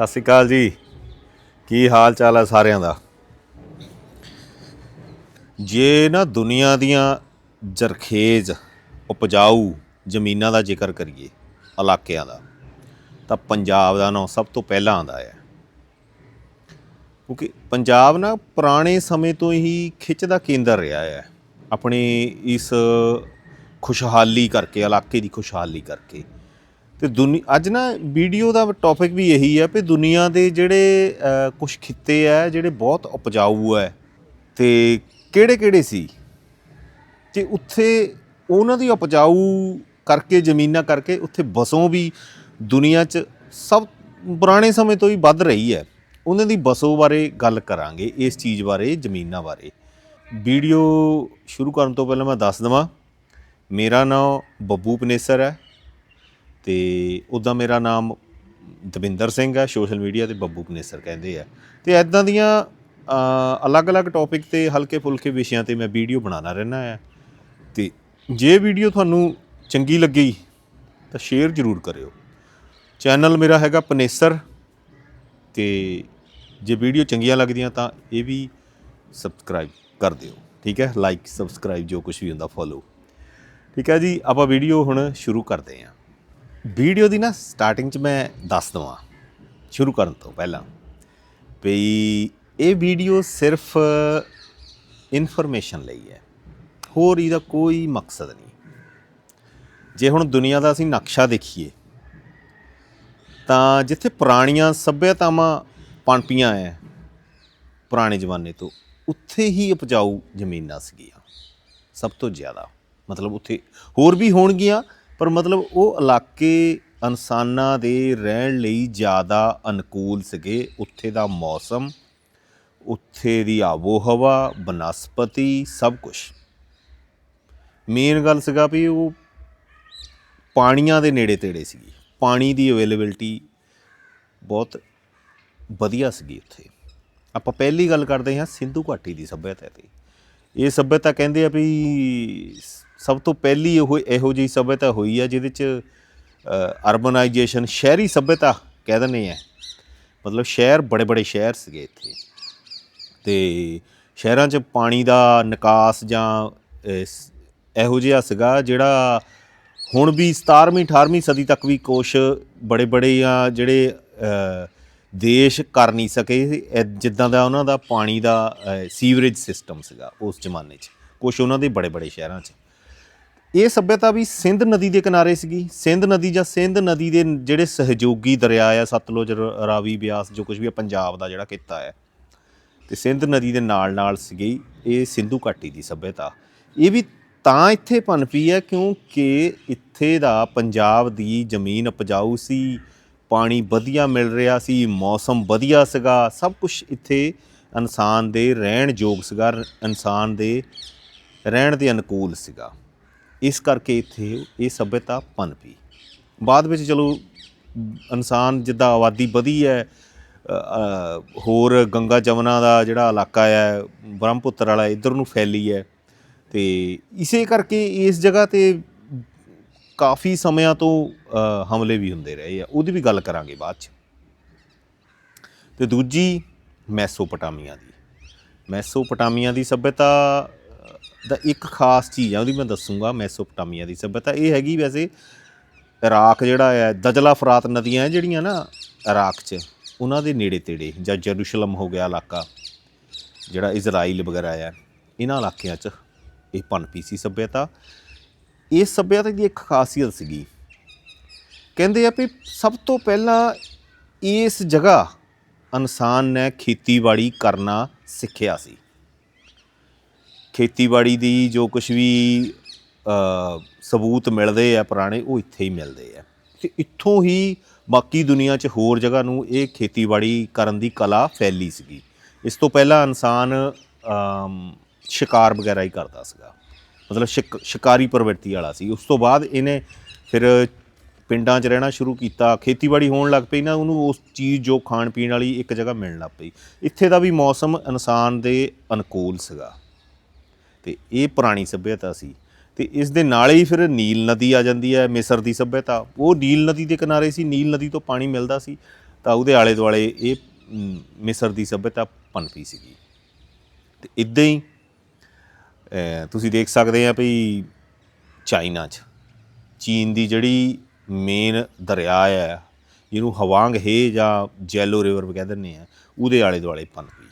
ਸਤਿ ਸ਼੍ਰੀ ਅਕਾਲ ਜੀ। ਕੀ ਹਾਲ ਚਾਲ ਹੈ ਸਾਰਿਆਂ ਦਾ? ਜੇ ਨਾ ਦੁਨੀਆ ਦੀਆਂ ਜਰਖੇਜ਼, ਉਪਜਾਊ ਜ਼ਮੀਨਾਂ ਦਾ ਜ਼ਿਕਰ ਕਰੀਏ, ਇਲਾਕਿਆਂ ਦਾ, ਤਾਂ ਪੰਜਾਬ ਦਾ ਨਾਂ ਸਭ ਤੋਂ ਪਹਿਲਾਂ ਆਉਂਦਾ ਹੈ। ਕਿਉਂਕਿ ਪੰਜਾਬ ਨਾ ਪੁਰਾਣੇ ਸਮੇਂ ਤੋਂ ਹੀ ਖਿੱਚ ਦਾ ਕੇਂਦਰ ਰਿਹਾ ਹੈ। ਆਪਣੇ ਇਸ ਖੁਸ਼ਹਾਲੀ ਕਰਕੇ, ਇਲਾਕੇ ਦੀ ਖੁਸ਼ਹਾਲੀ ਕਰਕੇ। ਤੇ ਦੁਨੀ, ਅੱਜ ਨਾ ਵੀਡੀਓ ਦਾ ਟੌਪਿਕ ਵੀ ਇਹੀ ਹੈ ਕਿ ਦੁਨੀਆ ਦੇ ਜਿਹੜੇ ਕੁਝ ਖਿੱਤੇ ਆ, ਜਿਹੜੇ ਬਹੁਤ ਉਪਜਾਊ ਹੈ ਤੇ ਕਿਹੜੇ-ਕਿਹੜੇ ਸੀ? ਤੇ ਉੱਥੇ ਉਹਨਾਂ ਦੀ ਉਪਜਾਊ ਕਰਕੇ, ਜ਼ਮੀਨਾਂ ਕਰਕੇ ਉੱਥੇ ਬਸੋਂ ਵੀ ਦੁਨੀਆ 'ਚ ਸਭ ਪੁਰਾਣੇ ਸਮੇਂ ਤੋਂ ਹੀ ਵੱਧ ਰਹੀ ਹੈ। ਉਹਨਾਂ ਦੀ ਬਸੋਂ ਬਾਰੇ ਗੱਲ ਕਰਾਂਗੇ, ਇਸ ਚੀਜ਼ ਬਾਰੇ, ਜ਼ਮੀਨਾਂ ਬਾਰੇ। ਵੀਡੀਓ ਸ਼ੁਰੂ ਕਰਨ ਤੋਂ ਪਹਿਲਾਂ ਮੈਂ ਦੱਸ ਦਵਾਂ, ਮੇਰਾ ਨਾਮ ਬੱਬੂ ਪਨੇਸਰ ਹੈ। ਤੇ ਉਦਾਂ ਮੇਰਾ ਨਾਮ ਦਵਿੰਦਰ ਸਿੰਘ ਹੈ ਸੋਸ਼ਲ ਮੀਡੀਆ ਤੇ ਬੱਬੂ ਪਨੇਸਰ ਕਹਿੰਦੇ ਆ। ਤੇ ਐਦਾਂ ਦੀਆਂ ਅਲੱਗ-ਅਲੱਗ ਟੌਪਿਕ ਤੇ ਹਲਕੇ ਫੁਲਕੇ ਵਿਸ਼ਿਆਂ ਤੇ ਮੈਂ ਵੀਡੀਓ ਬਣਾਉਣਾ ਰਹਿਣਾ ਹੈ ਤੇ ਜੇ ਵੀਡੀਓ ਤੁਹਾਨੂੰ ਚੰਗੀ ਲੱਗੀ, ਤਾਂ ਸ਼ੇਅਰ ਜ਼ਰੂਰ ਕਰਿਓ। ਚੈਨਲ ਮੇਰਾ ਹੈਗਾ ਪਨੇਸਰ ਤੇ ਜੇ ਵੀਡੀਓ ਚੰਗੀਆਂ ਲੱਗਦੀਆਂ ਤਾਂ ਇਹ ਵੀ ਸਬਸਕ੍ਰਾਈਬ ਕਰ ਦਿਓ, ਠੀਕ ਹੈ? ਲਾਈਕ ਸਬਸਕ੍ਰਾਈਬ ਜੋ ਕੁਝ ਵੀ ਹੁੰਦਾ ਫੋਲੋ ਠੀਕ ਹੈ ਜੀ, ਆਪਾਂ ਵੀਡੀਓ ਹੁਣ ਸ਼ੁਰੂ ਕਰਦੇ ਹਾਂ। ਵੀਡੀਓ ਦੀ ਨਾ ਸਟਾਰਟਿੰਗ 'ਚ ਮੈਂ ਦੱਸ ਦਵਾਂ। ਸ਼ੁਰੂ ਕਰਨ ਤੋਂ ਪਹਿਲਾਂ ਵੀ ਇਹ ਵੀਡੀਓ ਸਿਰਫ ਇਨਫੋਰਮੇਸ਼ਨ ਲਈ ਹੈ। ਹੋਰ ਇਹਦਾ ਕੋਈ ਮਕਸਦ ਨਹੀਂ। ਜੇ ਹੁਣ ਦੁਨੀਆ ਦਾ ਅਸੀਂ ਨਕਸ਼ਾ ਦੇਖੀਏ, ਤਾਂ ਜਿੱਥੇ ਪੁਰਾਣੀਆਂ ਸੱਭਿਅਤਾਵਾਂ ਪਣਪੀਆਂ ਐ, ਪੁਰਾਣੇ ਜ਼ਮਾਨੇ ਤੋਂ, ਉੱਥੇ ਹੀ ਉਪਜਾਊ ਜ਼ਮੀਨਾਂ ਸੀਗੀਆਂ। ਸਭ ਤੋਂ ਜ਼ਿਆਦਾ। ਮਤਲਬ ਉੱਥੇ ਹੋਰ ਵੀ ਹੋਣਗੀਆਂ ਪਰ ਮਤਲਬ ਉਹ ਇਲਾਕੇ ਇਨਸਾਨਾਂ ਦੇ ਰਹਿਣ ਲਈ ਜ਼ਿਆਦਾ ਅਨੁਕੂਲ ਸੀਗੇ। ਉੱਥੇ ਦਾ ਮੌਸਮ, ਉੱਥੇ ਦੀ ਆਬੋ ਹਵਾ ਬਨਸਪਤੀ, ਸਭ ਕੁਝ ਮੇਨ ਗੱਲ ਸੀਗਾ ਵੀ ਉਹ ਪਾਣੀਆਂ ਦੇ ਨੇੜੇ ਤੇੜੇ ਸੀਗੀ। ਪਾਣੀ ਦੀ ਅਵੇਲੇਬਿਲਟੀ ਬਹੁਤ ਵਧੀਆ ਸੀਗੀ ਉੱਥੇ। ਆਪਾਂ ਪਹਿਲੀ ਗੱਲ ਕਰਦੇ ਹਾਂ ਸਿੰਧੂ ਘਾਟੀ ਦੀ ਸੱਭਿਅਤਾ ਤੇ। ਇਹ ਸੱਭਿਅਤਾ ਕਹਿੰਦੇ ਆ ਵੀ ਸਭ ਤੋਂ ਪਹਿਲੀ ਉਹ ਇਹੋ ਜਿਹੀ ਸੱਭਿਅਤਾ ਹੋਈ ਆ ਜਿਹਦੇ ਚ ਅਰਬਨਾਈਜੇਸ਼ਨ ਸ਼ਹਿਰੀ ਸੱਭਿਅਤਾ ਕਹਿ ਦਿੰਦੇ ਆ। ਮਤਲਬ ਸ਼ਹਿਰ ਬੜੇ ਬੜੇ ਸ਼ਹਿਰ ਸੀਗੇ ਇੱਥੇ। ਤੇ ਸ਼ਹਿਰਾਂ 'ਚ ਪਾਣੀ ਦਾ ਨਿਕਾਸ ਜਾਂ ਇਹੋ ਜਿਹਾ ਸੀਗਾ ਜਿਹੜਾ ਹੁਣ ਵੀ 17ਵੀਂ 18ਵੀਂ ਸਦੀ ਤੱਕ ਵੀ ਕੁਛ ਬੜੇ ਬੜੇ ਆ ਜਿਹੜੇ ਦੇਸ਼ ਕਰ ਨਹੀਂ ਸਕੇ। ਜਿੱਦਾਂ ਦਾ ਉਹਨਾਂ ਦਾ ਪਾਣੀ ਦਾ ਸੀਵਰੇਜ ਸਿਸਟਮ ਸੀਗਾ ਉਸ ਜ਼ਮਾਨੇ 'ਚ। ਕੁਛ ਉਹਨਾਂ ਦੇ ਬੜੇ ਬੜੇ ਸ਼ਹਿਰਾਂ 'ਚ। ਇਹ ਸੱਭਿਅਤਾ ਵੀ ਸਿੰਧ ਨਦੀ ਦੇ ਕਿਨਾਰੇ ਸੀਗੀ। ਸਿੰਧ ਨਦੀ ਜਾਂ ਸਿੰਧ ਨਦੀ ਦੇ ਜਿਹੜੇ ਸਹਿਯੋਗੀ ਦਰਿਆ ਆ, ਸਤਲੁਜ ਰ- ਰਾਵੀ ਬਿਆਸ, ਜੋ ਕੁਝ ਵੀ ਆ, ਪੰਜਾਬ ਦਾ ਜਿਹੜਾ ਕਿੱਤਾ ਹੈ ਤੇ ਸਿੰਧ ਨਦੀ ਦੇ ਨਾਲ ਨਾਲ ਸੀਗੀ ਇਹ ਸਿੰਧੂ ਘਾਟੀ ਦੀ ਸੱਭਿਅਤਾ। ਇਹ ਵੀ ਤਾਂ ਇੱਥੇ ਪਨਪੀ ਹੈ ਕਿਉਂਕਿ ਇੱਥੇ ਦਾ ਪੰਜਾਬ ਦੀ ਜ਼ਮੀਨ ਉਪਜਾਊ ਸੀ, ਪਾਣੀ ਵਧੀਆ ਮਿਲ ਰਿਹਾ ਸੀ, ਮੌਸਮ ਵਧੀਆ ਸੀਗਾ, ਸਭ ਕੁਝ ਇੱਥੇ ਇਨਸਾਨ ਦੇ ਰਹਿਣ ਯੋਗ ਸੀਗਾ, ਇਨਸਾਨ ਦੇ ਰਹਿਣ ਦੇ ਅਨੁਕੂਲ ਸੀਗਾ। ਇਸ ਕਰਕੇ ਇੱਥੇ ਇਹ ਸੱਭਿਅਤਾ ਪਨਪੀ ਬਾਅਦ ਵਿੱਚ ਚਲੋ ਇਨਸਾਨ ਜਿੱਦਾਂ ਆਬਾਦੀ ਵਧੀ ਹੈ ਹੋਰ ਗੰਗਾ ਜਮਨਾ ਦਾ ਜਿਹੜਾ ਇਲਾਕਾ ਹੈ, ਬ੍ਰਹਮਪੁੱਤਰ ਵਾਲਾ ਇਧਰ ਨੂੰ ਫੈਲੀ ਹੈ। ਤੇ ਇਸੇ ਕਰਕੇ ਇਸ ਜਗ੍ਹਾ ਤੇ ਕਾਫੀ ਸਮਿਆਂ ਤੋਂ ਹਮਲੇ ਵੀ ਹੁੰਦੇ ਰਹੇ ਆ। ਉਹਦੀ ਵੀ ਗੱਲ ਕਰਾਂਗੇ ਬਾਅਦ ਚ। ਤੇ ਦੂਜੀ ਮੈਸੋਪਟਾਮੀਆ ਦੀ। ਮੈਸੋਪਟਾਮੀਆ ਦੀ ਸੱਭਿਅਤਾ ਦਾ ਇੱਕ ਖਾਸ ਚੀਜ਼ ਆ, ਉਹਦੀ ਮੈਂ ਦੱਸੂਗਾ ਮੈਸੋਪਟਾਮੀਆ ਦੀ ਸੱਭਿਅਤਾ। ਇਹ ਹੈਗੀ ਵੈਸੇ ਇਰਾਕ ਜਿਹੜਾ ਹੈ, ਦਜਲਾ ਫਰਾਤ ਨਦੀਆਂ ਜਿਹੜੀਆਂ ਨਾ ਇਰਾਕ 'ਚ, ਉਹਨਾਂ ਦੇ ਨੇੜੇ ਤੇੜੇ, ਜਾਂ ਜਰੂਸ਼ਲਮ ਹੋ ਗਿਆ ਇਲਾਕਾ, ਜਿਹੜਾ ਇਜ਼ਰਾਈਲ ਵਗੈਰਾ ਆ, ਇਹਨਾਂ ਇਲਾਕਿਆਂ 'ਚ ਇਹ ਪਨਪੀ ਸੀ ਸੱਭਿਅਤਾ। ਇਸ ਸੱਭਿਅਤਾ ਦੀ ਇੱਕ ਖਾਸੀਅਤ ਸੀਗੀ। ਕਹਿੰਦੇ ਆ ਵੀ ਸਭ ਤੋਂ ਪਹਿਲਾਂ ਇਸ ਜਗ੍ਹਾ ਇਨਸਾਨ ਨੇ ਖੇਤੀਬਾੜੀ ਕਰਨਾ ਸਿੱਖਿਆ ਸੀ। ਖੇਤੀਬਾੜੀ ਦੀ ਜੋ ਕੁਝ ਵੀ ਸਬੂਤ ਮਿਲਦੇ ਆ ਪੁਰਾਣੇ, ਉਹ ਇੱਥੇ ਹੀ ਮਿਲਦੇ ਆ। ਤੇ ਇੱਥੋਂ ਹੀ ਬਾਕੀ ਦੁਨੀਆ 'ਚ ਹੋਰ ਜਗ੍ਹਾ ਨੂੰ ਇਹ ਖੇਤੀਬਾੜੀ ਕਰਨ ਦੀ ਕਲਾ ਫੈਲੀ ਸੀਗੀ। ਇਸ ਤੋਂ ਪਹਿਲਾਂ ਇਨਸਾਨ ਸ਼ਿਕਾਰ ਵਗੈਰਾ ਹੀ ਕਰਦਾ ਸੀਗਾ। ਮਤਲਬ ਸ਼ਿਕ, ਸ਼ਿਕਾਰੀ ਪ੍ਰਵਿਰਤੀ ਵਾਲਾ ਸੀ। ਉਸ ਤੋਂ ਬਾਅਦ ਇਹਨੇ ਫਿਰ ਪਿੰਡਾਂ 'ਚ ਰਹਿਣਾ ਸ਼ੁਰੂ ਕੀਤਾ। ਖੇਤੀਬਾੜੀ ਹੋਣ ਲੱਗ ਪਈ ਨਾ, ਉਹਨੂੰ ਉਸ ਚੀਜ਼ ਜੋ ਖਾਣ ਪੀਣ ਵਾਲੀ ਇੱਕ ਜਗ੍ਹਾ ਮਿਲਣ ਲੱਗ ਪਈ। ਇੱਥੇ ਦਾ ਵੀ ਮੌਸਮ ਇਨਸਾਨ ਦੇ ਅਨੁਕੂਲ ਸੀਗਾ। ਤੇ ਇਹ ਪੁਰਾਣੀ ਸੱਭਿਅਤਾ ਸੀ। ਤੇ ਇਸ ਦੇ ਨਾਲ ਹੀ ਫਿਰ ਨੀਲ ਨਦੀ ਆ ਜਾਂਦੀ ਹੈ, ਮਿਸਰ ਦੀ ਸੱਭਿਅਤਾ। ਉਹ ਨੀਲ ਨਦੀ ਦੇ ਕਿਨਾਰੇ ਸੀ, ਨੀਲ ਨਦੀ ਤੋਂ ਪਾਣੀ ਮਿਲਦਾ ਸੀ। ਤਾਂ ਉਹਦੇ ਆਲੇ ਦੁਆਲੇ ਇਹ ਮਿਸਰ ਦੀ ਸੱਭਿਅਤਾ ਪਨਪੀ ਸੀਗੀ। ਤੇ ਇਦਾਂ ਹੀ ਤੁਸੀਂ ਦੇਖ ਸਕਦੇ ਆ ਵੀ ਚਾਈਨਾ 'ਚ। ਚੀਨ ਦੀ ਜਿਹੜੀ ਮੇਨ ਦਰਿਆ ਹੈ ਜਿਹਨੂੰ ਹਵਾਂਗ ਹੇ ਜਾਂ ਜੈਲੋ ਰਿਵਰ ਵੀ ਕਹਿ ਦਿੰਦੇ ਆ, ਉਹਦੇ ਆਲੇ ਦੁਆਲੇ ਪਨਪੀ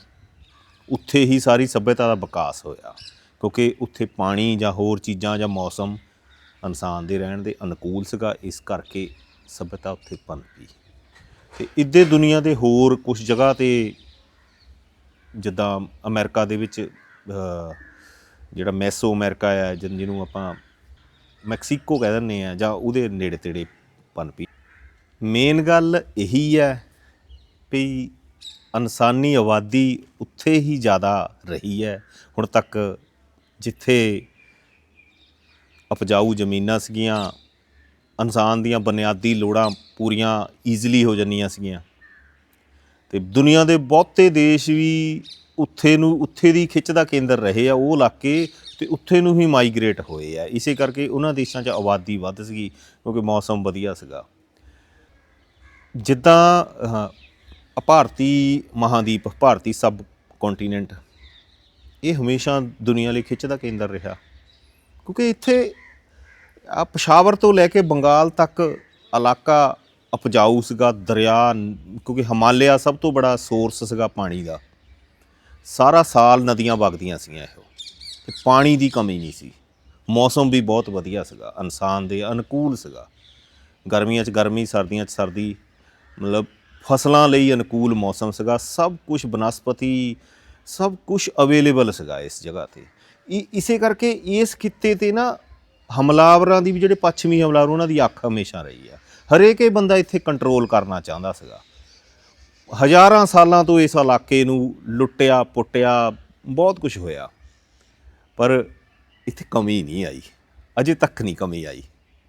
ਉੱਥੇ ਹੀ ਸਾਰੀ ਸੱਭਿਅਤਾ ਦਾ ਵਿਕਾਸ ਹੋਇਆ। ਕਿਉਂਕਿ ਉੱਥੇ ਪਾਣੀ ਜਾਂ ਹੋਰ ਚੀਜ਼ਾਂ ਜਾਂ ਮੌਸਮ ਇਨਸਾਨ ਦੇ ਰਹਿਣ ਦੇ ਅਨੁਕੂਲ ਸੀਗਾ, ਇਸ ਕਰਕੇ ਸਭਿਅਤਾ ਉੱਥੇ ਪਨਪੀ ਤੇ ਇੱਦੇ ਦੁਨੀਆ ਦੇ ਹੋਰ ਕੁਝ ਜਗ੍ਹਾ ਤੇ ਜਿੱਦਾਂ ਅਮਰੀਕਾ ਦੇ ਵਿੱਚ ਜਿਹੜਾ ਮੈਸੋ ਅਮਰੀਕਾ ਹੈ ਜਿਹਨੂੰ ਆਪਾਂ ਮੈਕਸੀਕੋ ਕਹਿ ਦਿੰਦੇ ਆ, ਜਾਂ ਉਹਦੇ ਨੇੜੇ ਤੇੜੇ ਪਨਪੀ ਮੇਨ ਗੱਲ ਇਹੀ ਹੈ ਵੀ ਇਨਸਾਨੀ ਆਬਾਦੀ ਉੱਥੇ ਹੀ ਜ਼ਿਆਦਾ ਰਹੀ ਹੈ। ਹੁਣ ਤੱਕ ਜਿੱਥੇ ਉਪਜਾਊ ਜ਼ਮੀਨਾਂ ਸੀਗੀਆਂ, ਇਨਸਾਨ ਦੀਆਂ ਬੁਨਿਆਦੀ ਲੋੜਾਂ ਪੂਰੀਆਂ ਈਜ਼ੀਲੀ ਹੋ ਜਾਂਦੀਆਂ ਸੀਗੀਆਂ। ਤੇ ਦੁਨੀਆ ਦੇ ਬਹੁਤੇ ਦੇਸ਼ ਵੀ ਉੱਥੇ ਨੂੰ, ਉੱਥੇ ਦੀ ਖਿੱਚ ਦਾ ਕੇਂਦਰ ਰਹੇ ਆ, ਉਹ ਇਲਾਕੇ ਤੇ ਉੱਥੇ ਨੂੰ ਹੀ ਮਾਈਗ੍ਰੇਟ ਹੋਏ ਆ। ਇਸੇ ਕਰਕੇ ਉਹਨਾਂ ਦੇਸ਼ਾਂ 'ਚ ਆਬਾਦੀ ਵੱਧ ਸੀਗੀ, ਕਿਉਂਕਿ ਮੌਸਮ ਵਧੀਆ ਸੀਗਾ। ਜਿੱਦਾਂ ਭਾਰਤੀ ਮਹਾਦੀਪ, ਭਾਰਤੀ ਸਬ ਕੰਟੀਨੈਂਟ ਇਹ ਹਮੇਸ਼ਾ ਦੁਨੀਆ ਲਈ ਖਿੱਚ ਦਾ ਕੇਂਦਰ ਰਿਹਾ। ਕਿਉਂਕਿ ਇੱਥੇ ਆ ਪਸ਼ਾਵਰ ਤੋਂ ਲੈ ਕੇ ਬੰਗਾਲ ਤੱਕ ਇਲਾਕਾ ਉਪਜਾਊ ਸੀਗਾ, ਦਰਿਆ, ਕਿਉਂਕਿ ਹਿਮਾਲਿਆ ਸਭ ਤੋਂ ਬੜਾ ਸੋਰਸ ਸੀਗਾ ਪਾਣੀ ਦਾ। ਸਾਰਾ ਸਾਲ ਨਦੀਆਂ ਵਗਦੀਆਂ ਸੀਗੀਆਂ ਇਹੋ। ਤੇ ਪਾਣੀ ਦੀ ਕਮੀ ਨਹੀਂ ਸੀ। ਮੌਸਮ ਵੀ ਬਹੁਤ ਵਧੀਆ ਸੀਗਾ, ਇਨਸਾਨ ਦੇ ਅਨੁਕੂਲ ਸੀਗਾ। ਗਰਮੀਆਂ 'ਚ ਗਰਮੀ, ਸਰਦੀਆਂ 'ਚ ਸਰਦੀ, ਮਤਲਬ ਫਸਲਾਂ ਲਈ ਅਨੁਕੂਲ ਮੌਸਮ ਸੀਗਾ। ਸਭ ਕੁਝ ਬਨਸਪਤੀ ਸਭ ਕੁਝ ਅਵੇਲੇਬਲ ਸੀਗਾ ਇਸ ਜਗ੍ਹਾ ਤੇ। ਇ- ਇਸੇ ਕਰਕੇ ਇਸ ਖਿੱਤੇ ਤੇ ਨਾ ਹਮਲਾਵਰਾਂ ਦੀ ਵੀ ਜਿਹੜੇ ਪੱਛਮੀ ਹਮਲਾਵਰ, ਉਹਨਾਂ ਦੀ ਅੱਖ ਹਮੇਸ਼ਾ ਰਹੀ ਆ। ਹਰੇਕ ਇਹ ਬੰਦਾ ਇੱਥੇ ਕੰਟਰੋਲ ਕਰਨਾ ਚਾਹੁੰਦਾ ਸੀਗਾ। ਹਜ਼ਾਰਾਂ ਸਾਲਾਂ ਤੋਂ ਇਸ ਇਲਾਕੇ ਨੂੰ ਲੁੱਟਿਆ, ਪੁੱਟਿਆ, ਬਹੁਤ ਕੁਝ ਹੋਇਆ। ਪਰ ਇੱਥੇ ਕਮੀ ਨਹੀਂ ਆਈ। ਅਜੇ ਤੱਕ ਨਹੀਂ ਕਮੀ ਆਈ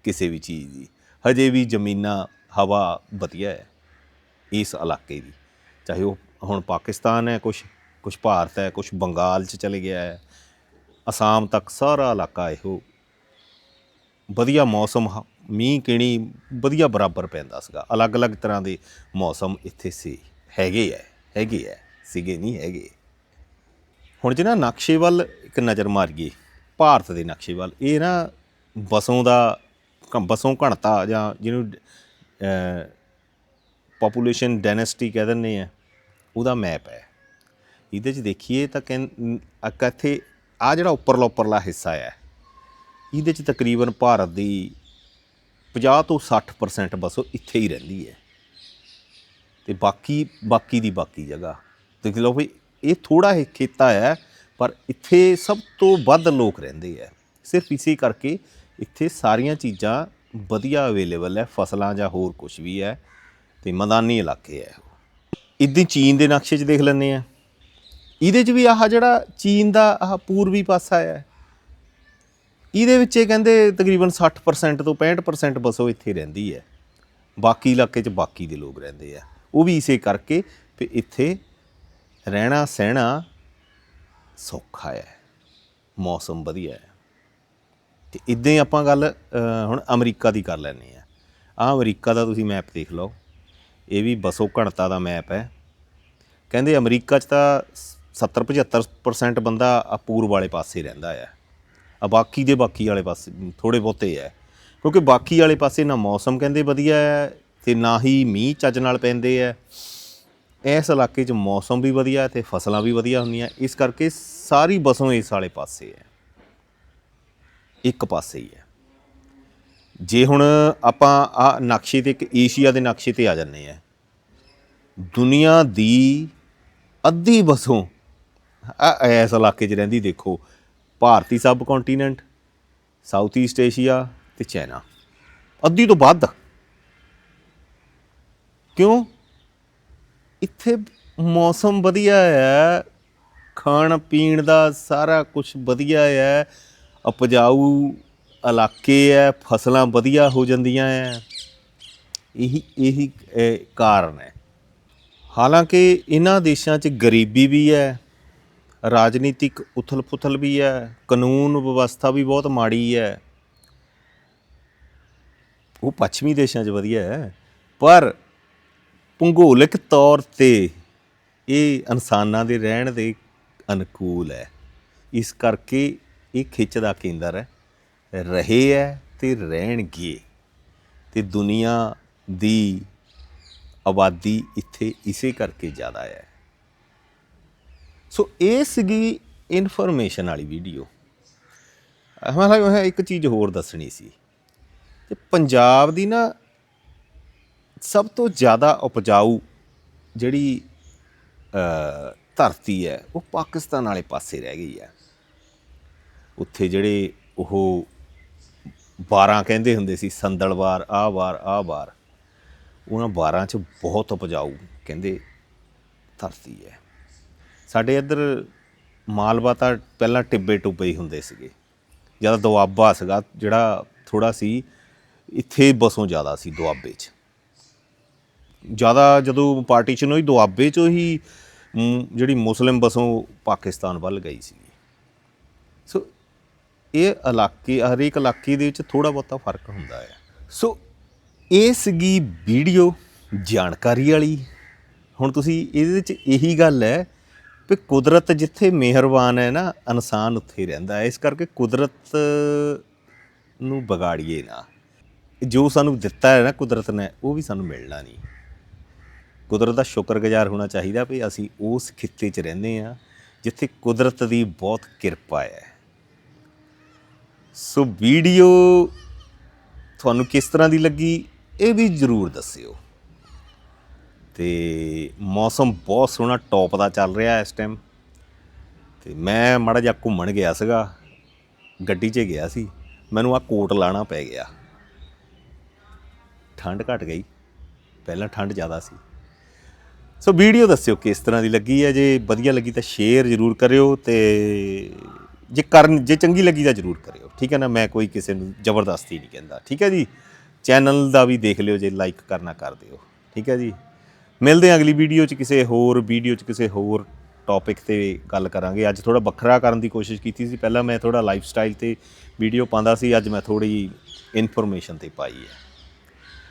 ਕਿਸੇ ਵੀ ਚੀਜ਼ ਦੀ। ਹਜੇ ਵੀ ਜ਼ਮੀਨਾਂ, ਹਵਾ ਵਧੀਆ ਹੈ ਇਸ ਇਲਾਕੇ ਦੀ। ਚਾਹੇ ਉਹ ਹੁਣ ਪਾਕਿਸਤਾਨ ਹੈ ਕੁਝ ਕੁਝ ਭਾਰਤ ਹੈ ਕੁਝ ਬੰਗਾਲ 'ਚ ਚਲੇ ਗਿਆ ਹੈ। ਅਸਾਮ ਤੱਕ ਸਾਰਾ ਇਲਾਕਾ ਇਹੋ। ਵਧੀਆ ਮੌਸਮ ਮੀਂਹ, ਕਿਣੀ ਵਧੀਆ ਬਰਾਬਰ ਪੈਂਦਾ ਸੀਗਾ। ਅਲੱਗ-ਅਲੱਗ ਤਰ੍ਹਾਂ ਦੇ ਮੌਸਮ ਇੱਥੇ ਸੀ, ਹੈਗੇ ਐ ਹੈਗੇ ਐ ਸੀਗੇ ਨਹੀਂ ਹੈਗੇ। ਹੁਣ ਜੇ ਨਾ ਨਕਸ਼ੇ ਵੱਲ ਇੱਕ ਨਜ਼ਰ ਮਾਰੀਏ, ਭਾਰਤ ਦੇ ਨਕਸ਼ੇ ਵੱਲ ਇਹ ਨਾ ਬਸੋਂ ਦਾ ਕ- ਬਸੋਂ ਘਣਤਾ ਜਾਂ ਜਿਹਨੂੰ ਪੋਪੂਲੇਸ਼ਨ ਡਾਇਨੈਸਟੀ ਕਹਿ ਦਿੰਦੇ ਆ, ਉਹਦਾ ਮੈਪ ਹੈ। ਇਹਦੇ 'ਚ ਦੇਖੀਏ ਤਾਂ ਕਹਿੰਦੇ ਅ- ਆ ਜਿਹੜਾ ਉੱਪਰਲਾ ਉੱਪਰਲਾ ਹਿੱਸਾ ਹੈ, ਇਹਦੇ 'ਚ ਤਕਰੀਬਨ ਭਾਰਤ ਦੀ 50 ਤੋਂ 60% ਬਸੋ ਇੱਥੇ ਹੀ ਰਹਿੰਦੀ ਹੈ। ਤੇ ਬਾਕੀ ਬਾਕੀ ਦੀ ਬਾਕੀ ਜਗ੍ਹਾ, ਦੇਖ ਲਓ ਵੀ ਇਹ ਥੋੜਾ ਹੀ ਖੇਤਾ ਹੈ, ਪਰ ਇੱਥੇ ਸਭ ਤੋਂ ਵੱਧ ਲੋਕ ਰਹਿੰਦੇ ਆ ਸਿਰਫ ਇਸੇ ਕਰਕੇ ਇੱਥੇ ਸਾਰੀਆਂ ਚੀਜ਼ਾਂ ਵਧੀਆ ਅਵੇਲੇਬਲ ਹੈ, ਫਸਲਾਂ ਜਾਂ ਹੋਰ ਕੁਝ ਵੀ ਹੈ, ਤੇ ਮੈਦਾਨੀ ਇਲਾਕੇ ਹੈ ਇਦਾਂ ਚੀਨ ਦੇ ਨਕਸ਼ੇ 'ਚ ਦੇਖ ਲੈਂਦੇ ਆ ਇਹਦੇ 'ਚ ਵੀ ਆਹ ਜਿਹੜਾ ਚੀਨ ਦਾ ਆਹ ਪੂਰਬੀ ਪਾਸਾ ਹੈ ਇਹਦੇ ਵਿੱਚ ਇਹ ਕਹਿੰਦੇ ਤਕਰੀਬਨ 60% ਤੋਂ 65% ਬਸੋ ਇੱਥੇ ਰਹਿੰਦੀ ਹੈ। ਬਾਕੀ ਇਲਾਕੇ 'ਚ ਬਾਕੀ ਦੇ ਲੋਕ ਰਹਿੰਦੇ ਆ। ਉਹ ਵੀ ਇਸੇ ਕਰਕੇ ਵੀ ਇੱਥੇ ਰਹਿਣਾ ਸਹਿਣਾ ਸੌਖਾ ਹੈ। ਮੌਸਮ ਵਧੀਆ ਹੈ। ਤੇ ਇਦਾਂ ਹੀ ਆਪਾਂ ਗੱਲ ਹੁਣ ਅਮਰੀਕਾ ਦੀ ਕਰ ਲੈਂਦੇ ਆ ਆ ਅਮਰੀਕਾ ਦਾ ਤੁਸੀਂ ਮੈਪ ਦੇਖ ਲਓ। ਇਹ ਵੀ ਬਸੋ ਘਣਤਾ ਦਾ ਮੈਪ ਹੈ। ਕਹਿੰਦੇ ਅਮਰੀਕਾ 'ਚ ਤਾਂ 70 75% ਬੰਦਾ ਆ ਵਾਲੇ ਪਾਸੇ ਰਹਿੰਦਾ ਹੈ। ਆ ਬਾਕੀ ਦੇ ਬਾਕੀ ਵਾਲੇ ਪਾਸੇ ਥੋੜੇ ਬਹੁਤੇ ਹੈ। ਕਿਉਂਕਿ ਬਾਕੀ ਵਾਲੇ ਪਾਸੇ ਨਾ ਮੌਸਮ ਕਹਿੰਦੇ ਵਧੀਆ ਹੈ ਤੇ ਨਾ ਹੀ ਮੀਂਹ ਚੱਜ ਨਾਲ ਪੈਂਦੇ ਹੈ। ਇਸ ਇਲਾਕੇ 'ਚ ਮੌਸਮ ਵੀ ਵਧੀਆ ਹੈ ਤੇ ਫਸਲਾਂ ਵੀ ਵਧੀਆ ਹੁੰਦੀਆਂ। ਇਸ ਕਰਕੇ ਸਾਰੀ ਬਸੋਂ ਇਸ ਵਾਲੇ ਪਾਸੇ ਹੈ। ਇੱਕ ਪਾਸੇ ਹੀ ਹੈ। ਜੇ ਹੁਣ ਆਪਾਂ ਆ ਨਕਸ਼ੇ ਤੇ ਇੱਕ ਏਸ਼ੀਆ ਦੇ ਨਕਸ਼ੇ ਤੇ ਆ ਜੰਨੇ ਆ ਦੁਨੀਆ ਦੀ ਅੱਧੀ ਬਸੋਂ ਆ ਇਸ ਇਲਾਕੇ 'ਚ ਰਹਿੰਦੀ ਦੇਖੋ, ਭਾਰਤੀ subcontinent south east Asia ਤੇ ਚਾਈਨਾ ਅੱਧੀ ਤੋਂ ਵੱਧ। ਕਿਉਂ? ਇੱਥੇ ਮੌਸਮ ਵਧੀਆ ਹੈ, ਖਾਣ ਪੀਣ ਦਾ ਸਾਰਾ ਕੁਝ ਵਧੀਆ ਹੈ, ਉਪਜਾਊ ਇਲਾਕੇ ਹੈ, ਫਸਲਾਂ ਵਧੀਆ ਹੋ ਜਾਂਦੀਆਂ ਹੈ। ਇਹੀ ਇਹੀ ਕਾਰਨ ਹੈ। ਹਾਲਾਂਕਿ ਇਹਨਾਂ ਦੇਸ਼ਾਂ 'ਚ ਗਰੀਬੀ ਵੀ ਹੈ ਰਾਜਨੀਤਿਕ ਉਥਲ-ਪੁਥਲ ਵੀ ਹੈ, ਕਾਨੂੰਨ ਵਿਵਸਥਾ ਵੀ ਬਹੁਤ ਮਾੜੀ ਹੈ। ਉਹ ਪੱਛਮੀ ਦੇਸ਼ਾਂ 'ਚ ਵਧੀਆ ਹੈ, ਪਰ ਭੂਗੋਲਿਕ ਤੌਰ ਤੇ ਇਹ ਇਨਸਾਨਾਂ ਦੇ ਰਹਿਣ ਦੇ ਅਨੁਕੂਲ ਹੈ। ਇਸ ਕਰਕੇ ਇਹ ਖਿੱਚ ਦਾ ਕੇਂਦਰ ਹੈ। ਰਹੇ ਹੈ ਤੇ ਰਹਿਣਗੇ। ਤੇ ਦੁਨੀਆ ਦੀ ਆਬਾਦੀ ਇੱਥੇ ਇਸੇ ਕਰਕੇ ਜ਼ਿਆਦਾ ਹੈ। ਸੋ ਇਹ ਸੀਗੀ ਇਨਫੋਰਮੇਸ਼ਨ ਵਾਲੀ ਵੀਡੀਓ ਹਮਾਰਾ ਮੈਂ ਇੱਕ ਚੀਜ਼ ਹੋਰ ਦੱਸਣੀ ਸੀ। ਤੇ ਪੰਜਾਬ ਦੀ ਨਾ ਸਭ ਤੋਂ ਜ਼ਿਆਦਾ ਉਪਜਾਊ ਜਿਹੜੀ ਧਰਤੀ ਹੈ, ਉਹ ਪਾਕਿਸਤਾਨ ਵਾਲੇ ਪਾਸੇ ਰਹਿ ਗਈ ਹੈ। ਉੱਥੇ ਜਿਹੜੇ ਉਹ 12 ਕਹਿੰਦੇ ਹੁੰਦੇ ਸੀ ਸੰਦਲਵਾਰ ਆਹ ਵਾਰ ਆਹ ਵਾਰ। ਉਹਨਾਂ 12 ਚ ਬਹੁਤ ਉਪਜਾਊ ਕਹਿੰਦੇ ਧਰਤੀ ਹੈ। ਸਾਡੇ ਇੱਧਰ ਮਾਲਵਾ ਤਾਂ ਪਹਿਲਾਂ ਟਿੱਬੇ ਟੁੱਬੇ ਹੀ ਹੁੰਦੇ ਸੀਗੇ। ਜ਼ਿਆਦਾ ਦੁਆਬਾ ਸੀਗਾ, ਜਿਹੜਾ ਥੋੜਾ ਸੀ, ਇੱਥੇ ਬਸੋਂ ਜ਼ਿਆਦਾ ਸੀ ਦੁਆਬੇ 'ਚ। ਜ਼ਿਆਦਾ ਜਦੋਂ ਪਾਰਟੀਸ਼ਨ ਹੋਈ, ਦੁਆਬੇ 'ਚੋਂ ਹੀ ਜਿਹੜੀ ਮੁਸਲਿਮ ਬਸੋਂ ਪਾਕਿਸਤਾਨ ਵੱਲ ਗਈ ਸੀ ਸੋ, ਇਹ ਇਲਾਕੇ, ਹਰੇਕ ਇਲਾਕੇ ਦੇ ਵਿੱਚ ਥੋੜਾ ਬਹੁਤਾ ਫ਼ਰਕ ਹੁੰਦਾ ਹੈ। ਸੋ, ਇਹ ਸੀਗੀ ਵੀਡੀਓ ਜਾਣਕਾਰੀ ਵਾਲੀ। ਹੁਣ ਤੁਸੀਂ ਇਹਦੇ ਵਿੱਚ ਇਹੀ ਗੱਲ ਹੈ ਵੀ ਕੁਦਰਤ ਜਿੱਥੇ ਮਿਹਰਬਾਨ ਹੈ ਨਾ, ਇਨਸਾਨ ਉੱਥੇ ਰਹਿੰਦਾ ਹੈ। ਇਸ ਕਰਕੇ ਕੁਦਰਤ ਨੂੰ ਵਿਗਾੜੀਏ ਨਾ। ਜੋ ਸਾਨੂੰ ਦਿੱਤਾ ਹੈ ਨਾ ਕੁਦਰਤ ਨੇ, ਉਹ ਵੀ ਸਾਨੂੰ ਮਿਲਣਾ ਨਹੀਂ। ਕੁਦਰਤ ਦਾ ਸ਼ੁਕਰਗੁਜ਼ਾਰ ਹੋਣਾ ਚਾਹੀਦਾ ਵੀ ਅਸੀਂ ਉਸ ਖਿੱਤੇ 'ਚ ਰਹਿੰਦੇ ਆ ਜਿੱਥੇ ਕੁਦਰਤ ਦੀ ਬਹੁਤ ਕਿਰਪਾ ਹੈ। ਸੋ ਵੀਡੀਓ ਤੁਹਾਨੂੰ ਕਿਸ ਤਰ੍ਹਾਂ ਦੀ ਲੱਗੀ, ਇਹ ਵੀ ਜਰੂਰ ਦੱਸਿਓ। ਤੇ ਮੌਸਮ ਬਹੁਤ ਸੋਹਣਾ ਟੌਪ ਦਾ ਚੱਲ ਰਿਹਾ ਇਸ ਟਾਈਮ ਤੇ ਮੈਂ ਮਾੜਾ ਜਿਹਾ ਘੁੰਮਣ ਗਿਆ ਸੀਗਾ, ਗੱਡੀ 'ਚ ਗਿਆ ਸੀ, ਮੈਨੂੰ ਆ ਕੋਟ ਲਾਣਾ ਪੈ ਗਿਆ। ਠੰਡ ਘਟ ਗਈ, ਪਹਿਲਾਂ ਠੰਡ ਜ਼ਿਆਦਾ ਸੀ। ਸੋ ਵੀਡੀਓ ਦੱਸਿਓ ਕਿਸ ਤਰ੍ਹਾਂ ਦੀ ਲੱਗੀ ਹੈ, ਜੇ ਵਧੀਆ ਲੱਗੀ ਤਾਂ ਸ਼ੇਅਰ ਜ਼ਰੂਰ ਕਰਿਓ ਤੇ ਜੇ ਕਰਨ, ਜੇ ਚੰਗੀ ਲੱਗੀ ਤਾਂ ਜ਼ਰੂਰ ਕਰਿਓ। ਠੀਕ ਹੈ ਨਾ? ਮੈਂ ਕੋਈ ਕਿਸੇ ਨੂੰ ਜ਼ਬਰਦਸਤੀ ਨਹੀਂ ਕਹਿੰਦਾ। ਠੀਕ ਹੈ ਜੀ? ਚੈਨਲ ਦਾ ਵੀ ਦੇਖ ਲਿਓ, ਜੇ ਲਾਈਕ ਕਰਨਾ ਕਰ ਦਿਓ। ਠੀਕ ਹੈ ਜੀ? ਮਿਲਦੇ ਹਾਂ ਅਗਲੀ ਵੀਡੀਓ 'ਚ ਕਿਸੇ ਹੋਰ ਵੀਡੀਓ 'ਚ ਕਿਸੇ ਹੋਰ ਟੌਪਿਕ ਤੇ ਗੱਲ ਕਰਾਂਗੇ। ਅੱਜ ਥੋੜਾ ਵੱਖਰਾ ਕਰਨ ਦੀ ਕੋਸ਼ਿਸ਼ ਕੀਤੀ ਸੀ। ਪਹਿਲਾਂ ਮੈਂ ਥੋੜਾ ਲਾਈਫ ਸਟਾਈਲ ਤੇ ਵੀਡੀਓ ਪਾਉਂਦਾ ਸੀ। ਅੱਜ ਮੈਂ ਥੋੜੀ ਇਨਫੋਰਮੇਸ਼ਨ ਤੇ ਪਾਈ ਹੈ।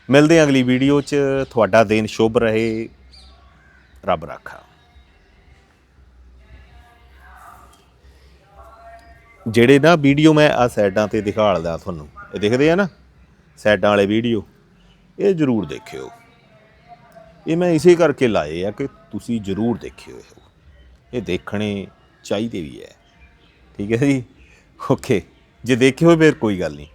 ਮਿਲਦੇ ਹਾਂ ਅਗਲੀ ਵੀਡੀਓ 'ਚ। ਤੁਹਾਡਾ ਦਿਨ ਸ਼ੁਭ ਰਹੇ। ਰੱਬ ਰਾਖਾ। ਜਿਹੜੇ ਨਾ ਵੀਡੀਓ ਮੈਂ ਆ ਸਾਈਡਾਂ ਤੇ ਦਿਖਾਲਦਾ ਤੁਹਾਨੂੰ, ਇਹ ਦਿਖਦੇ ਆ ਨਾ? ਸਾਈਡਾਂ ਵਾਲੇ ਵੀਡੀਓ ਇਹ ਜ਼ਰੂਰ ਦੇਖਿਓ। ਇਹ ਮੈਂ ਇਸੇ ਕਰਕੇ ਲਾਏ ਆ ਕਿ ਤੁਸੀਂ ਜ਼ਰੂਰ ਦੇਖਿਓ ਇਹ ਇਹ ਦੇਖਣੇ ਚਾਹੀਦੇ ਵੀ ਹੈ। ਠੀਕ ਹੈ ਜੀ? ਓਕੇ ਜੇ ਦੇਖਿਓ ਫਿਰ ਕੋਈ ਗੱਲ ਨਹੀਂ।